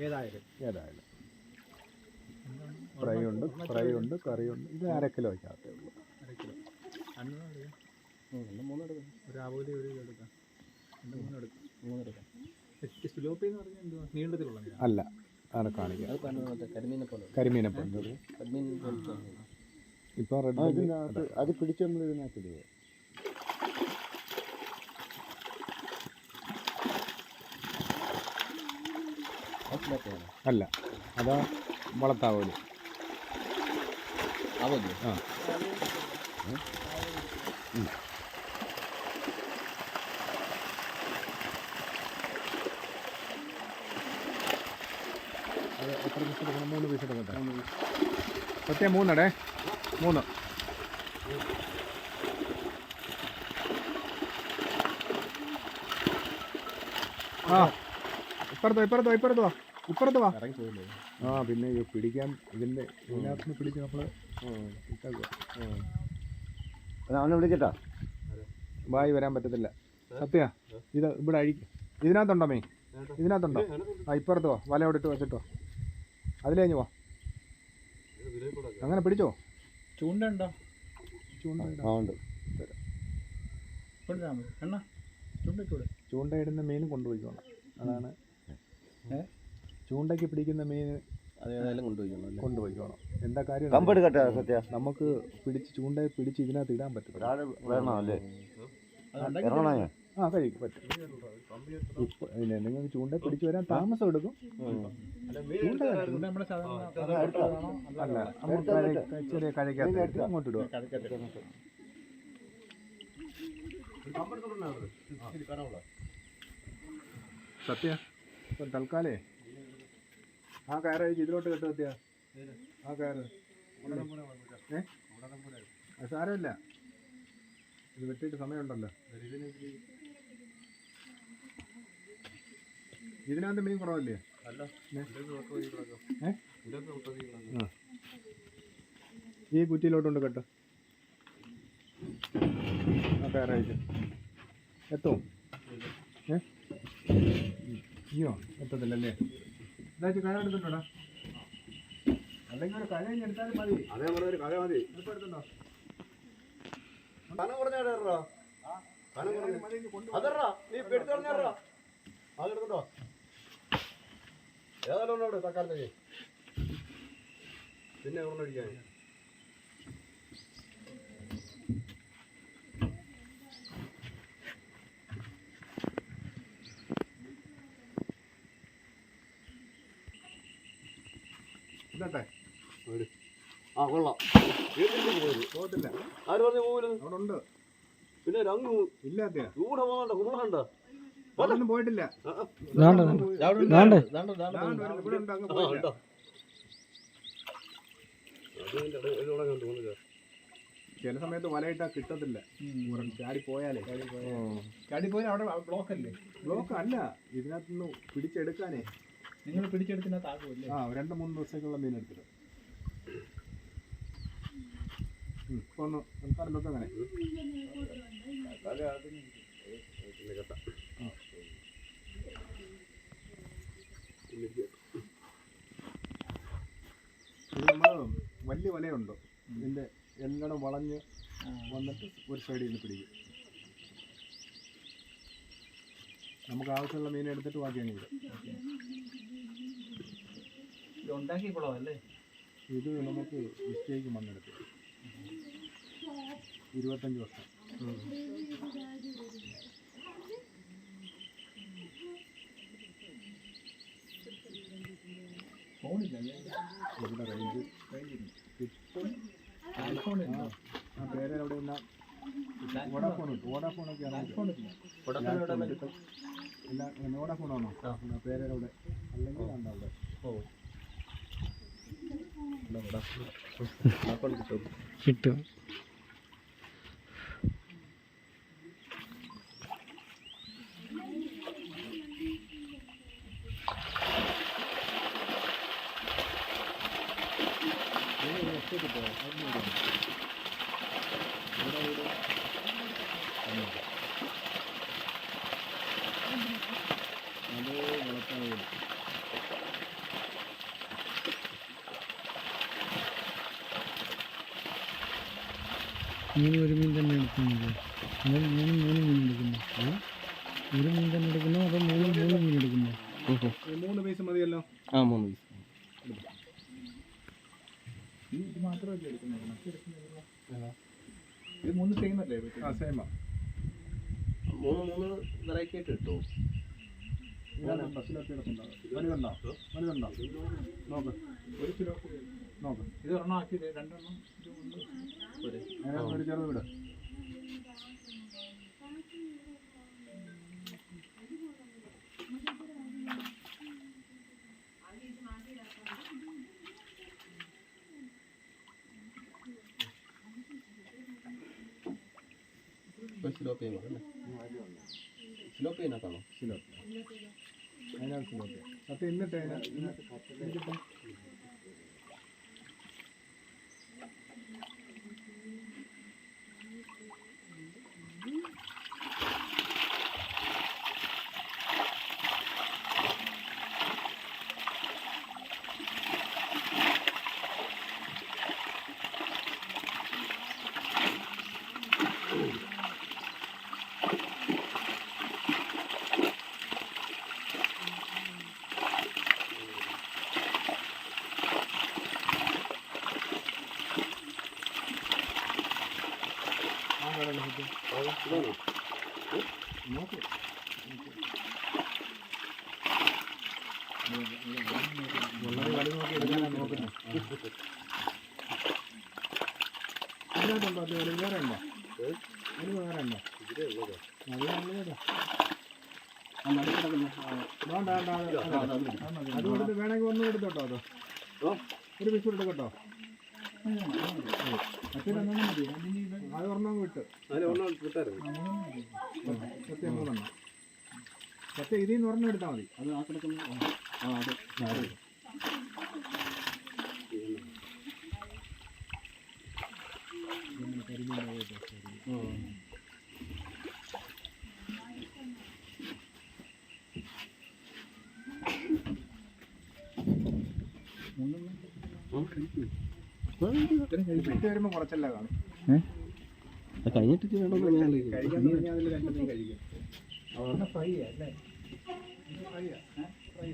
ഏതായാലും. ഏതായാലും. ഫ്രൈ ഉണ്ട് ഫ്രൈ ഉണ്ട് കറി ഉണ്ട്. ഇത് അര കിലോ വയ്ക്കാത്തേ ഉള്ളൂ. അര കിലോ. ഒരു ഒരു എടുക്കാം. രണ്ട് മൂന്ന് എടുക്കാം മൂന്നെടുക്കാം. സിലോപ്പി എന്ന് പറഞ്ഞാൽ എന്തുവാ? അല്ല ആണ് കാണിക്കുക മറ്റേ കരിമീനെ പോലെ. കരിമീനെ കരിമീൻ ഇപ്പോൾ അത്. പിടിച്ച് നമ്മൾ ഇതിനകത്ത് അല്ല അതാ വളത്താവോലി. ആ. എത്ര പീസ് എടുക്കണം? മൂന്ന് പീസ് എടുക്കട്ടെ സത്യം മൂന്നടേ. മൂന്ന്. ആ. ഇപ്പുറത്തോ ഇപ്പുറത്തോ ഇപ്പുറത്തോ. ഇപ്പുറത്ത് വാ. ഇറങ്ങി പോയില്ലേ ആ പിന്നെ ഈ പിടിക്കാൻ ഇതിന്റെ ഇതിനകത്ത് നിന്ന് പിടിച്ച് നമ്മൾ ഇട്ടേക്കുക അവനെ വിളിക്കട്ടാ. വായി വരാൻ പറ്റത്തില്ല. സത്യ ഇത് ഇവിടെ അഴി ഇതിനകത്തുണ്ടോ മേ ഇതിനകത്തുണ്ടോ? ആ ഇപ്പുറത്ത് വാ. വല ഇട്ട് വെച്ചിട്ടോ. കഴിഞ്ഞു വാ. അങ്ങനെ പിടിച്ചോ? ചൂണ്ടണ്ടോ ചൂണ്ട ചൂണ്ടയിടുന്ന മീൻ കൊണ്ടുപോയിക്കോണം. അതാണ് ഏ? ചൂണ്ടയ്ക്ക് പിടിക്കുന്ന മീൻ അത് ഏതായാലും കൊണ്ടുപോയിക്കണം അല്ലേ? കൊണ്ടുപോയിക്കോണം. എന്താ കാര്യം കമ്പെടുക്കട്ടെ സത്യ? നമുക്ക് പിടിച്ച് ചൂണ്ട പിടിച്ച് ഇതിനകത്ത് ഇടാൻ പറ്റും ആ കഴിക്കും പറ്റും. പിന്നെ നിങ്ങൾക്ക് ചൂണ്ടയെ പിടിച്ച് വരാൻ താമസം എടുക്കും. ചൂണ്ട ചൂണ്ട അല്ല ചെറിയ കഴയ്ക്കകത്ത് അങ്ങോട്ട് ഇടുക. സത്യ ഇപ്പം തൽക്കാലേ. ആ കയറ് അഴിച്ച് ഇതിലോട്ട് കെട്ട് സത്യ ആ കയറ്. ഏ? സാരമില്ല. ഇത് വെട്ടിയിട്ട് സമയമുണ്ടല്ലോ. ഇതിനകത്ത് മീൻ കുറവല്ലേ. ഈ കുറ്റിയിലോട്ടുണ്ട് കേട്ടോ. ആ കയറയച്ചു എത്തും? ഏ. അയ്യോ എത്തത്തില്ലല്ലേ? ഇതാச்சு കഴ എടുത്തിട്ടുണ്ടോ? അല്ലെങ്കിൽ ഒരു കഴ എടുത്താലും മതി. അതേ പറഞ്ഞ ഒരു കഴ മതി. ഇപ്പൊ എടുത്തുണ്ടോ കനം കുറഞ്ഞോ കനം കുറഞ്ഞ. അതറാ നീ എടുത്തു പറഞ്ഞാടാ അതെടുക്കട്ടോ ഏതായാലും ഉണ്ടോ തക്കാലത്തേക്ക് പിന്നെ കൊണ്ടടിക്കാൻ ആ കൊള്ളാം. പോകത്തില്ല ആര് പറഞ്ഞു പോകരുത് അവിടെ ഉണ്ട് പിന്നെ രങ്ങു ഇല്ല പോയിട്ടില്ല. ഇവിടെ ഉണ്ട് അങ്ങ് പോയില്ല. ചില സമയത്ത് വലയിട്ടാ കിട്ടത്തില്ല. ഉറങ്ങി ചാടി പോയാലേ. ചാടി പോയി അവിടെ ബ്ലോക്ക് അല്ലേ ബ്ലോക്ക് അല്ല. ഇതിനകത്തുനിന്ന് പിടിച്ചെടുക്കാനേ. നിങ്ങൾ പിടിച്ചെടുക്കുന്ന താഴെ ആ രണ്ട് മൂന്ന് ദിവസത്തേക്കുള്ള മീൻ എടുത്തിട്ട് അങ്ങനെ. വലിയ വലയുണ്ട്. ഇതിന്റെ എല്ലാം വളഞ്ഞ് വന്നിട്ട് ഒരു സൈഡിൽ നിന്ന് പിടിക്കും. നമുക്ക് ആവശ്യമുള്ള മീൻ എടുത്തിട്ട് ബാക്കി അങ്ങ് വിടും ഇത് ഇത് നമുക്ക് മിസ്റ്റേക്ക് മണ്ണെടുത്ത് ഇരുപത്തഞ്ച് വർഷം. ഫോണില്ലല്ലേ റേഞ്ച് കിട്ടും ആ, പേര് അവിടെ ഇല്ല. വോഡാഫോൺ ആണോ? അല്ലെങ്കിൽ അവിടെ ഓ. കിട്ടും അത് വളർത്താൻ മൂന്ന് ഒരു മീൻ തന്നെ എടുക്കുന്നത്. അതോ മൂന്ന് മൂന്ന് മീൻ എടുക്കുന്നു. ഒരു മീൻ തന്നെ എടുക്കുന്നു അതോ മൂന്ന് മൂന്ന് മീൻ എടുക്കുന്നു? മൂന്ന് പൈസ മതിയല്ലോ. ആ മൂന്ന് പൈസ ഇത് മാത്രമല്ലേ എടുക്കുന്നത്? മറ്റേ ഇത് മൂന്ന് സെയിം അല്ലേ ആ സെയിമാ മൂന്ന് മൂന്ന് വെറൈറ്റി ആയിട്ട് കിട്ടുമോ ഇതിനകത്തുണ്ടോ സിലോപ്പി കിടപ്പുണ്ടോ വലുതുണ്ടോ വലുതുണ്ടോ നോക്ക്. ഒരു കിലോ നോക്ക്. ഇത് ഒരെണ്ണം ആക്കിയില്ലേ രണ്ടെണ്ണം ഇത് ഒന്ന് ഒരു ചെറുത് വിട്. സിലോപ്പിയ അല്ലേ? സിലോപ്പിയതിനകത്താണോ സിലോപ്പി അതിനകത്ത് സിലോപ്പി സത്യം എന്നിട്ട് അതിനകത്ത് ഇതിനകത്തുണ്ടോ അത് വലുത് വേറെ ഉണ്ടോ വേണ്ട വേണ്ട അത് കൊടുത്ത് വേണമെങ്കിൽ ഒന്നും എടുത്തോട്ടോ അത്? ഒരു പിസ് എടുത്ത് സത്യം മൂന്നെണ്ണം ഇതിൽ നിന്ന് ഒരെണ്ണം എടുത്താൽ മതി അത് ആ കിടക്കുന്ന ആ അത് വിട്ട് വരുമ്പോൾ കുറച്ചല്ല കാണും. കഴിഞ്ഞിട്ട്. കഴിക്കാൻ ഫ്രൈ കഴിക്കും. ഫ്രൈ ആ ഫ്രൈ ഫ്രൈ